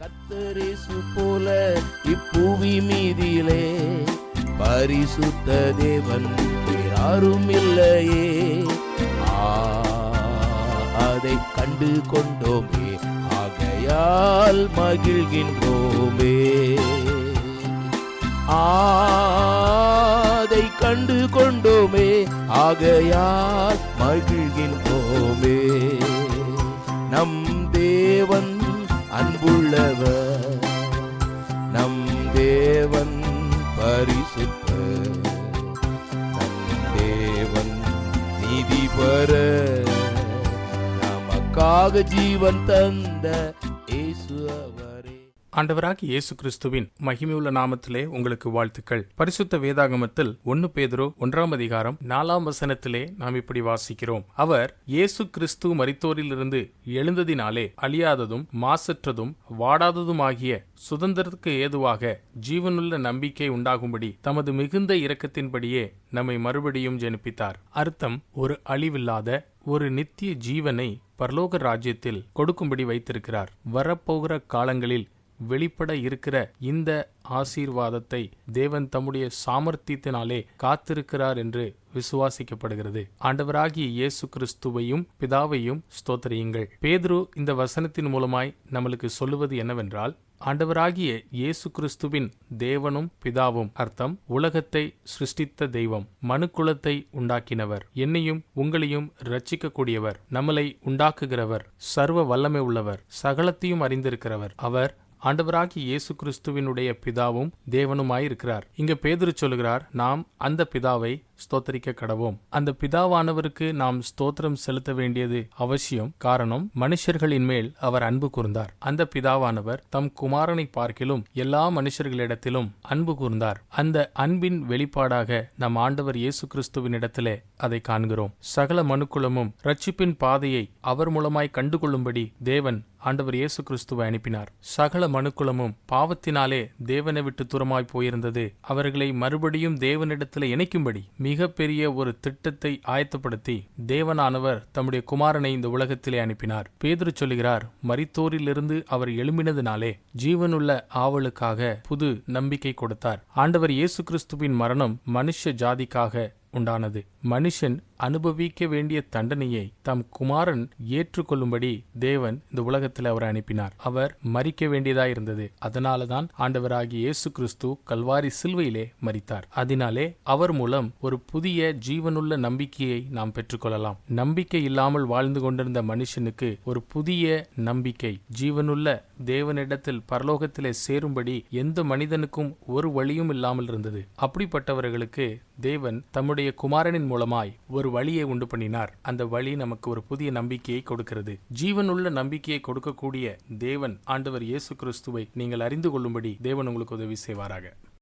கத்தரிசு போல இப்புவி மீதிலே பரிசுத்த தேவன் யாரும் இல்லையே. அதை கண்டு கொண்டோமே ஆகையால் மகிழ்கின்றோமே. அதை கண்டு கொண்டோமே ஆகையால் மகிழ்கின்றோமே. நம் வர. நமக்காக ஜீவன் தந்த இயேசு அவர். ஆண்டவராக இயேசு கிறிஸ்துவின் மகிமையுள்ள நாமத்திலே உங்களுக்கு வாழ்த்துக்கள். பரிசுத்த வேதாகமத்தில் ஒன்னு பேதுரு ஒன்றாம் அதிகாரம் நாலாம் வசனத்திலே நாம் இப்படி வாசிக்கிறோம். அவர் இயேசு கிறிஸ்து மரித்தோரிலிருந்து எழுந்ததினாலே அழியாததும் மாசற்றதும் வாடாததுமாகிய சுதந்திரத்துக்கு ஏதுவாக ஜீவனுள்ள நம்பிக்கை உண்டாகும்படி தமது மிகுந்த இரக்கத்தின்படியே நம்மை மறுபடியும் ஜெனிப்பித்தார். அர்த்தம் ஒரு அழிவில்லாத ஒரு நித்திய ஜீவனை பரலோக ராஜ்யத்தில் கொடுக்கும்படி வைத்திருக்கிறார். வரப்போகிற காலங்களில் வெளிப்பட இருக்கிற இந்த ஆசீர்வாதத்தை தேவன் தம்முடைய சாமர்த்தியத்தினாலே காத்திருக்கிறார் என்று விசுவாசிக்கப்படுகிறது. ஆண்டவராகிய இயேசு கிறிஸ்துவையும் பிதாவையும் ஸ்தோத்திரியுங்கள். பேதுரு இந்த வசனத்தின் மூலமாய் நம்மளுக்கு சொல்லுவது என்னவென்றால் ஆண்டவராகிய இயேசு கிறிஸ்துவின் தேவனும் பிதாவும் அர்த்தம் உலகத்தை சிருஷ்டித்த தெய்வம் மனுக்குலத்தை உண்டாக்கினவர் என்னையும் உங்களையும் ரட்சிக்கக்கூடியவர் நம்மளை உண்டாக்குகிறவர் சர்வ வல்லமை உள்ளவர் சகலத்தையும் அறிந்திருக்கிறவர் அவர் ஆண்டவராகி இயேசு கிறிஸ்துவினுடைய பிதாவும் தேவனுமாயிருக்கிறார். இங்க பேதுரு சொல்லுகிறார் நாம் அந்த பிதாவை ஸ்தோத்தரிக்க கடவோம் அந்த பிதாவானவருக்கு நாம் ஸ்தோத்திரம் செலுத்த வேண்டியது அவசியம். காரணம் மனுஷர்களின் மேல் அவர் அன்பு கூர்ந்தார். அந்த பிதாவானவர் தம் குமாரனை பார்க்கிலும் எல்லா மனுஷர்களிடத்திலும் அன்பு கூர்ந்தார். அந்த அன்பின் வெளிப்பாடாக நம் ஆண்டவர் இயேசு கிறிஸ்துவின் இடத்திலே அதை காண்கிறோம். சகல மனுக்குலமும் ரட்சிப்பின் பாதையை அவர் மூலமாய் கண்டுகொள்ளும்படி தேவன் ஆண்டவர் இயேசு கிறிஸ்துவை அனுப்பினார். சகல மனுக்குலமும் பாவத்தினாலே தேவனை விட்டு தூரமாய் போயிருந்தது. அவர்களை மறுபடியும் தேவனிடத்தில் இணைக்கும்படி மிகப்பெரிய ஒரு திட்டத்தை ஆயத்தப்படுத்தி தேவனானவர் தம்முடைய குமாரனை இந்த உலகத்திலே அனுப்பினார். பேதுரு சொல்லுகிறார் மரித்தோரிலிருந்து அவர் எழும்பினதினாலே ஜீவனுள்ள ஆவலுக்காக புது நம்பிக்கை கொடுத்தார். ஆண்டவர் இயேசு கிறிஸ்துவின் மரணம் மனுஷ ஜாதிக்காக உண்டானது. மனுஷன் அனுபவிக்க வேண்டிய தண்டனையை தம் குமாரன் ஏற்றுக்கொள்ளும்படி தேவன் இந்த உலகத்தில் அவர் அனுப்பினார். அவர் மறிக்க வேண்டியதாயிருந்தது அதனால தான் ஆண்டவராகிய இயேசு கிறிஸ்து கல்வாரி சில்வையிலே மறித்தார் அதனாலே அவர் மூலம் ஒரு புதிய ஜீவனுள்ள நம்பிக்கையை நாம் பெற்றுக்கொள்ளலாம். நம்பிக்கை இல்லாமல் வாழ்ந்து கொண்டிருந்த மனுஷனுக்கு ஒரு புதிய நம்பிக்கை ஜீவனுள்ள தேவனிடத்தில் பரலோகத்திலே சேரும்படி எந்த மனிதனுக்கும் ஒரு வழியும் இல்லாமல் இருந்தது. அப்படிப்பட்டவர்களுக்கு தேவன் தம்முடைய குமாரனின் மூலமாய் ஒரு வழியை உண்டு பண்ணினார். அந்த வழி நமக்கு ஒரு புதிய நம்பிக்கையை கொடுக்கிறது. ஜீவனுள்ள நம்பிக்கையை கொடுக்கக்கூடிய தேவன் ஆண்டவர் இயேசு கிறிஸ்துவை நீங்கள் அறிந்து கொள்ளும்படி தேவன் உங்களுக்கு உதவி செய்வாராக.